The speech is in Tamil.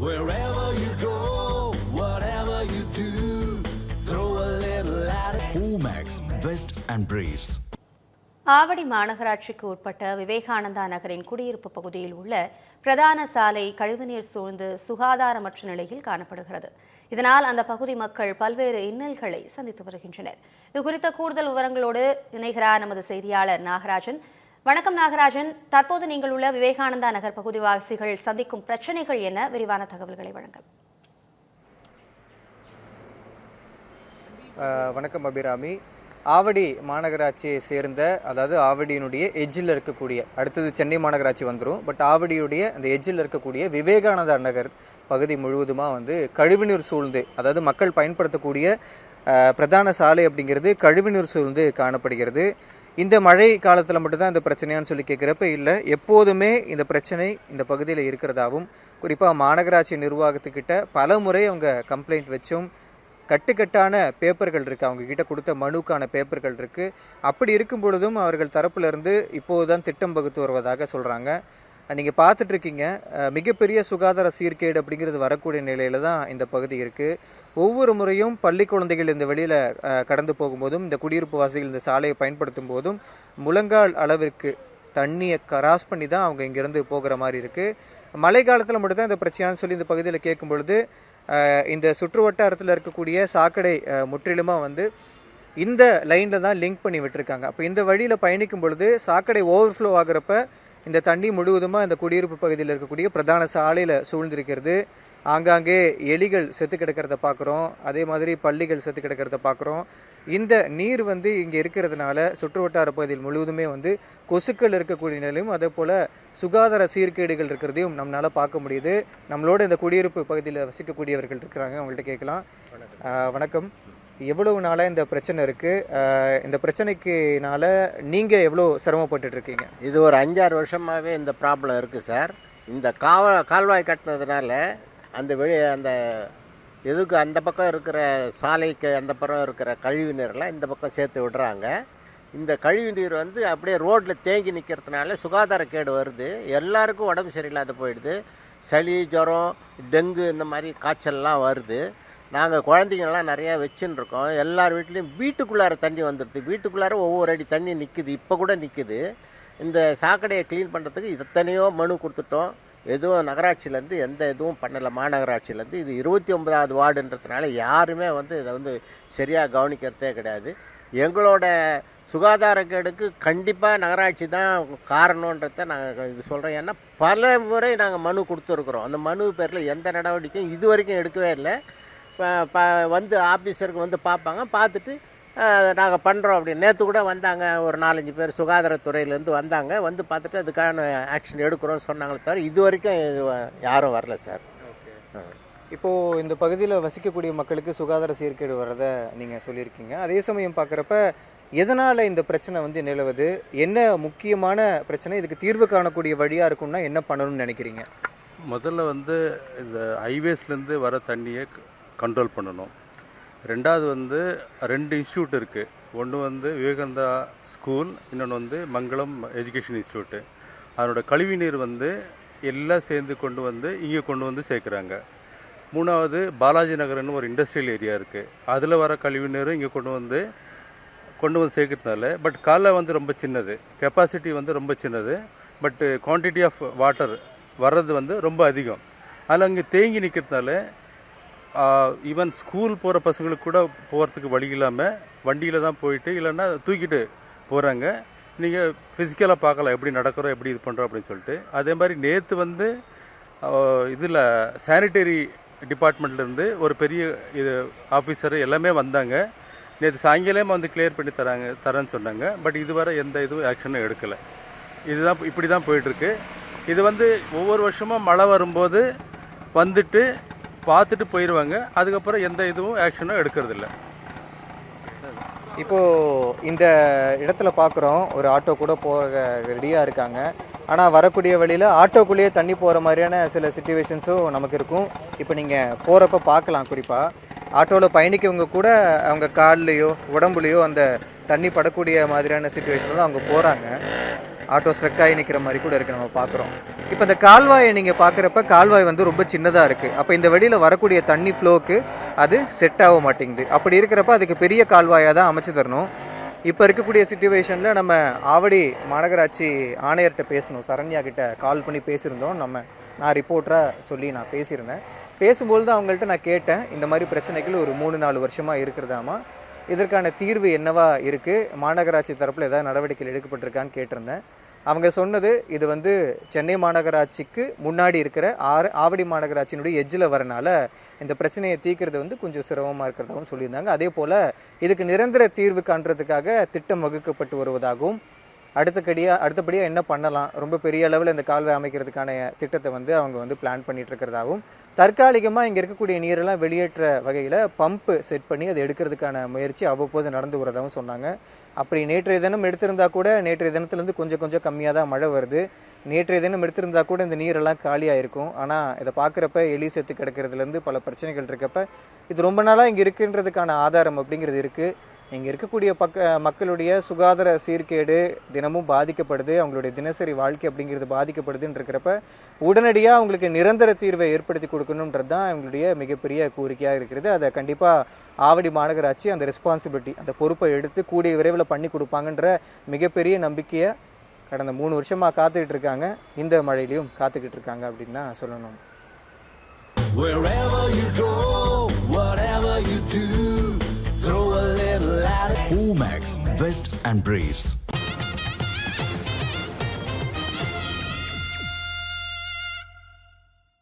Wherever you go, whatever you do, throw a little at it. Omax, Vest and Briefs. Avadi மாநகராட்சிக்கு உட்பட்ட விவேகானந்தா நகரின் குடியிருப்பு பகுதியில் உள்ள பிரதான சாலை கழிவுநீர் சூழ்ந்து சுகாதாரமற்ற நிலையில் காணப்படுகிறது இதனால் அந்த பகுதி மக்கள் பல்வேறு இன்னல்களை சந்தித்து வருகின்றனர் இது குறித்த கூடுதல் விவரங்களோடு இணைகிறார் நமது செய்தியாளர் நாகராஜன் வணக்கம் நாகராஜன். தற்போது நீங்கள் உள்ள விவேகானந்தா நகர் பகுதிவாசிகள் சந்திக்கும் பிரச்சனைகள் என்ன? விரிவான தகவல்களை வழங்க. வணக்கம் அபிராமி. ஆவடி மாநகராட்சியை சேர்ந்த அதாவது ஆவடியினுடைய எஜ்ஜில் இருக்கக்கூடிய அடுத்தது சென்னை மாநகராட்சி வந்துடும் பட் ஆவடியுடைய அந்த எஜ்ஜில் இருக்கக்கூடிய விவேகானந்தா நகர் பகுதி முழுவதுமாக வந்து கழிவுநீர் சூழ்ந்து அதாவது மக்கள் பயன்படுத்தக்கூடிய பிரதான சாலை அப்படிங்கிறது கழிவுநீர் சூழ்ந்து காணப்படுகிறது. இந்த மழை காலத்தில் மட்டும்தான் இந்த பிரச்சனையான்னு சொல்லி கேட்குறப்ப இல்லை. எப்போதுமே இந்த பிரச்சனை இந்த பகுதியில் இருக்கிறதாவும் குறிப்பாக மாநகராட்சி நிர்வாகத்துக்கிட்ட பல முறை அவங்க கம்ப்ளைண்ட் வச்சும் கட்டுக்கட்டான பேப்பர்கள் இருக்குது அவங்க கிட்ட கொடுத்த மனுக்கான பேப்பர்கள் இருக்குது அப்படி இருக்கும் பொழுதும் அவர்கள் தரப்புல இப்போது தான் திட்டம் வகுத்து வருவதாக சொல்கிறாங்க நீங்கள் பார்த்துட்டு இருக்கீங்க மிகப்பெரிய சுகாதார சீர்கேடு அப்படிங்கிறது வரக்கூடிய நிலையில தான் இந்த பகுதி இருக்குது ஒவ்வொரு முறையும் பள்ளி குழந்தைகள் இந்த வெளியில் கடந்து போகும்போதும் இந்த குடியிருப்பு வாசிகள் இந்த சாலையை பயன்படுத்தும் போதும் முழங்கால் அளவிற்கு தண்ணியை கராஸ் பண்ணி தான் அவங்க இங்கேருந்து போகிற மாதிரி இருக்குது மழை காலத்தில் மட்டும்தான் இந்த பிரச்சனைன்னு சொல்லி இந்த பகுதியில் கேட்கும் பொழுது இந்த சுற்று வட்டாரத்தில் இருக்கக்கூடிய சாக்கடை முற்றிலுமாக வந்து இந்த லைனில் தான் லிங்க் பண்ணி விட்டுருக்காங்க. அப்போ இந்த வழியில் பயணிக்கும் பொழுது சாக்கடை ஓவர்ஃப்ளோ ஆகிறப்ப இந்த தண்ணி முழுவதுமாக இந்த குடியிருப்பு பகுதியில் இருக்கக்கூடிய பிரதான சாலையில் சூழ்ந்திருக்கிறது. ஆங்காங்கே எலிகள் செத்து கிடக்கிறத பார்க்குறோம் அதே மாதிரி பள்ளிகள் செத்து கிடக்கிறத பார்க்குறோம் இந்த நீர் வந்து இங்கே இருக்கிறதுனால சுற்று வட்டார பகுதியில் முழுவதுமே வந்து கொசுக்கள் இருக்கக்கூடிய நிலையும் அதே போல் சுகாதார சீர்கேடுகள் இருக்கிறதையும் நம்மளால் பார்க்க முடியுது. நம்மளோட இந்த குடியிருப்பு பகுதியில் வசிக்கக்கூடியவர்கள் இருக்கிறாங்க. அவங்கள்ட்ட கேட்கலாம். வணக்கம். எவ்வளவு நாளாக இந்த பிரச்சனை இருக்குது இந்த பிரச்சனைக்குனால நீங்கள் எவ்வளோ சிரமப்பட்டுட்ருக்கீங்க இது ஒரு அஞ்சாறு வருஷமாகவே இந்த ப்ராப்ளம் இருக்குது சார் இந்த காவ கால்வாய் கட்டினதுனால அந்த வெளி அந்த எதுக்கு அந்த பக்கம் இருக்கிற சாலைக்கு அந்த பக்கம் இருக்கிற கழிவு நீரெல்லாம் இந்த பக்கம் சேர்த்து விடுறாங்க. இந்த கழிவு நீர் வந்து அப்படியே ரோட்டில் தேங்கி நிற்கிறதுனால சுகாதார கேடு வருது. எல்லாருக்கும் உடம்பு சரியில்லாத போயிடுது. சளி ஜுரம் டெங்கு இந்த மாதிரி காய்ச்சல்லாம் வருது. நாங்கள் குழந்தைங்கள்லாம் நிறையா வச்சுன்னு எல்லார் வீட்லேயும் வீட்டுக்குள்ளார தண்ணி வந்துடுது வீட்டுக்குள்ளார ஒவ்வொரு அடி தண்ணி நிற்குது இப்போ கூட நிற்குது இந்த சாக்கடையை க்ளீன் பண்ணுறதுக்கு எத்தனையோ மனு கொடுத்துட்டோம். எதுவும் நகராட்சியிலேருந்து எந்த இதுவும் பண்ணலை. மாநகராட்சியிலேருந்து. இது இருபத்தி ஒன்பதாவது வார்டுன்றதுனால யாருமே வந்து இதை வந்து சரியாக கவனிக்கிறதே கிடையாது. எங்களோட சுகாதாரக்கேடுக்கு கண்டிப்பாக நகராட்சி தான் காரணன்றத நாங்கள் இது சொல்கிறோம் ஏன்னா பல முறை நாங்கள் மனு கொடுத்துருக்குறோம். அந்த மனு பேரில் எந்த நடவடிக்கையும் இது வரைக்கும் எடுக்கவே இல்லை. வந்து ஆஃபீஸருக்கு வந்து பார்ப்பாங்க. பார்த்துட்டு நாங்கள் பண்ணுறோம் அப்படி நேற்று கூட வந்தாங்க ஒரு நாலஞ்சு பேர் சுகாதாரத்துறையிலேருந்து வந்தாங்க. வந்து பார்த்துட்டு அதுக்கான ஆக்ஷன் எடுக்கிறோம்னு சொன்னாங்களே தவிர இது வரைக்கும் யாரும் வரல சார். இப்போது இந்த பகுதியில் வசிக்கக்கூடிய மக்களுக்கு சுகாதார சீர்கேடு வர்றதை நீங்கள் சொல்லியிருக்கீங்க. அதே சமயம் பார்க்குறப்ப எதனால் இந்த பிரச்சனை வந்து நிலவுது? என்ன முக்கியமான பிரச்சனை? இதுக்கு தீர்வு காணக்கூடிய வழியாக இருக்கும்னா என்ன பண்ணணும்னு நினைக்கிறீங்க? முதல்ல வந்து இந்த ஹைவேஸ்லேருந்து வர தண்ணியை கண்ட்ரோல் பண்ணணும். ரெண்டாவது வந்து ரெண்டு இன்ஸ்டியூட் இருக்குது ஒன்று வந்து விவேகானந்தா ஸ்கூல் இன்னொன்று வந்து மங்களம் எஜுகேஷன் இன்ஸ்டியூட்டு அதனோட கழிவு நீர் வந்து எல்லாம் சேர்ந்து கொண்டு வந்து இங்கே கொண்டு வந்து சேர்க்குறாங்க. மூணாவது பாலாஜி நகர்னு ஒரு இண்டஸ்ட்ரியல் ஏரியா இருக்குது அதில் வர கழிவு நீரும் இங்கே கொண்டு வந்து கொண்டு வந்து சேர்க்கறதுனால பட் காலை வந்து ரொம்ப சின்னது. கெப்பாசிட்டி வந்து ரொம்ப சின்னது. பட்டு குவான்டிட்டி ஆஃப் வாட்டர் வர்றது வந்து ரொம்ப அதிகம். அதில் அங்கே தேங்கி நிற்கிறதுனால ஈவன் ஸ்கூல் போகிற பசங்களுக்கு கூட போகிறதுக்கு வழி இல்லாமல் வண்டியில் தான் போயிட்டு இல்லைன்னா தூக்கிட்டு போகிறாங்க நீங்கள் ஃபிசிக்கலாக பார்க்கலாம் எப்படி நடக்கிறோம் எப்படி இது பண்ணுறோம் அப்படின்னு சொல்லிட்டு. அதே மாதிரி நேற்று வந்து இதில் சானிட்டரி டிபார்ட்மெண்ட்லேருந்து ஒரு பெரிய இது ஆஃபீஸர் எல்லாமே வந்தாங்க. நேற்று சாயங்காலமே வந்து கிளியர் பண்ணி தராங்க தரேன்னு சொன்னாங்க. பட் இதுவரை எந்த இதுவும் ஆக்ஷனும் எடுக்கலை. இதுதான் இப்படி தான் போயிட்டுருக்கு இது வந்து ஒவ்வொரு வருஷமும் மழை வரும்போது வந்துட்டு பார்த்துட்டு போயிடுவாங்க அதுக்கப்புறம் எந்த இதுவும் ஆக்ஷனும் எடுக்கிறதில்ல. இப்போது இந்த இடத்துல பார்க்குறோம் ஒரு ஆட்டோ கூட போக ரெடியாக இருக்காங்க. ஆனால் வரக்கூடிய வழியில் ஆட்டோக்குள்ளேயே தண்ணி போகிற மாதிரியான சில சுச்சுவேஷன்ஸும் நமக்கு இருக்கும். இப்போ நீங்கள் போகிறப்ப பார்க்கலாம் குறிப்பாக ஆட்டோவில் பயணிக்கவங்க கூட அவங்க கால்லையோ உடம்புலையோ அந்த தண்ணி படக்கூடிய மாதிரியான சுச்சுவேஷன் தான் அவங்க போகிறாங்க ஆட்டோ ஸ்ட்ரக் ஆகி நிற்கிற மாதிரி கூட இருக்குது நம்ம பார்க்குறோம் இப்போ இந்த கால்வாயை நீங்கள் பார்க்குறப்ப கால்வாய் வந்து ரொம்ப சின்னதாக இருக்குது அப்போ இந்த வெளியில் வரக்கூடிய தண்ணி ஃப்ளோக்கு அது செட் ஆக மாட்டேங்குது. அப்படி இருக்கிறப்ப அதுக்கு பெரிய கால்வாயாக தான் அமைச்சு தரணும். இப்போ இருக்கக்கூடிய சுச்சுவேஷனில் நம்ம ஆவடி மாநகராட்சி ஆணையர்கிட்ட பேசணும். சரண்யா கிட்ட கால் பண்ணி பேசியிருந்தோம். நம்ம நான் ரிப்போர்ட்டராக சொல்லி நான் பேசியிருந்தேன். பேசும்போது தான் அவங்கள்ட்ட நான் கேட்டேன் இந்த மாதிரி பிரச்சனைகள் ஒரு மூணு நாலு வருஷமாக இருக்கிறதாமா? இதற்கான தீர்வு என்னவா இருக்குது மாநகராட்சி தரப்பில் ஏதாவது நடவடிக்கைகள் எடுக்கப்பட்டிருக்கான்னு கேட்டிருந்தேன். அவங்க சொன்னது இது வந்து சென்னை மாநகராட்சிக்கு முன்னாடி இருக்கிற ஆறு ஆவடி மாநகராட்சியினுடைய எஜ்ஜில் வரனால இந்த பிரச்சனையை தீர்க்கிறது வந்து கொஞ்சம் சிரமமாக இருக்கிறதாகவும் சொல்லியிருந்தாங்க. அதே போல் இதுக்கு நிரந்தர தீர்வு காண்றதுக்காக திட்டம் வகுக்கப்பட்டு வருவதாகவும் அடுத்தபடியாக அடுத்தபடியாக என்ன பண்ணலாம்? ரொம்ப பெரிய அளவில் இந்த கால்வாய் அமைக்கிறதுக்கான திட்டத்தை வந்து அவங்க வந்து பிளான் பண்ணிட்டு இருக்கிறதாகவும் தற்காலிகமாக இங்கே இருக்கக்கூடிய நீரெல்லாம் வெளியேற்ற வகையில் பம்பு செட் பண்ணி அதை எடுக்கிறதுக்கான முயற்சி அவ்வப்போது நடந்து வரதாகவும் சொன்னாங்க. அப்படி நேற்றைய தினம் எடுத்திருந்தா கூட நேற்றைய தினத்துலேருந்து கொஞ்சம் கொஞ்சம் கம்மியாக தான் மழை வருது. நேற்றைய தினம் எடுத்திருந்தா கூட இந்த நீரெல்லாம் காலியாக இருக்கும் ஆனால் இதை பார்க்குறப்ப எலி செத்து கிடக்கிறதுலேருந்து பல பிரச்சனைகள் இருக்கப்ப இது ரொம்ப நாளாக இங்கே இருக்குன்றதுக்கான ஆதாரம் அப்படிங்கிறது இருக்குது இங்கே இருக்கக்கூடிய பக்க மக்களுடைய சுகாதார சீர்கேடு தினமும் பாதிக்கப்படுது. அவங்களுடைய தினசரி வாழ்க்கை அப்படிங்கிறது பாதிக்கப்படுதுன்னு இருக்கிறப்ப உடனடியாக அவங்களுக்கு நிரந்தர தீர்வை ஏற்படுத்தி கொடுக்கணுன்றது தான் அவங்களுடைய மிகப்பெரிய கோரிக்கையாக இருக்கிறது. அதை கண்டிப்பாக ஆவடி மாநகராட்சி அந்த ரெஸ்பான்சிபிலிட்டி அந்த பொறுப்பை எடுத்து கூடிய விரைவில் பண்ணி கொடுப்பாங்கன்ற மிகப்பெரிய நம்பிக்கையை கடந்த மூணு வருஷமாக காத்துக்கிட்டு இருக்காங்க. இந்த மழையிலையும் காத்துக்கிட்டு இருக்காங்க அப்படின்னு தான் சொல்லணும். Wherever you go, And Briefs.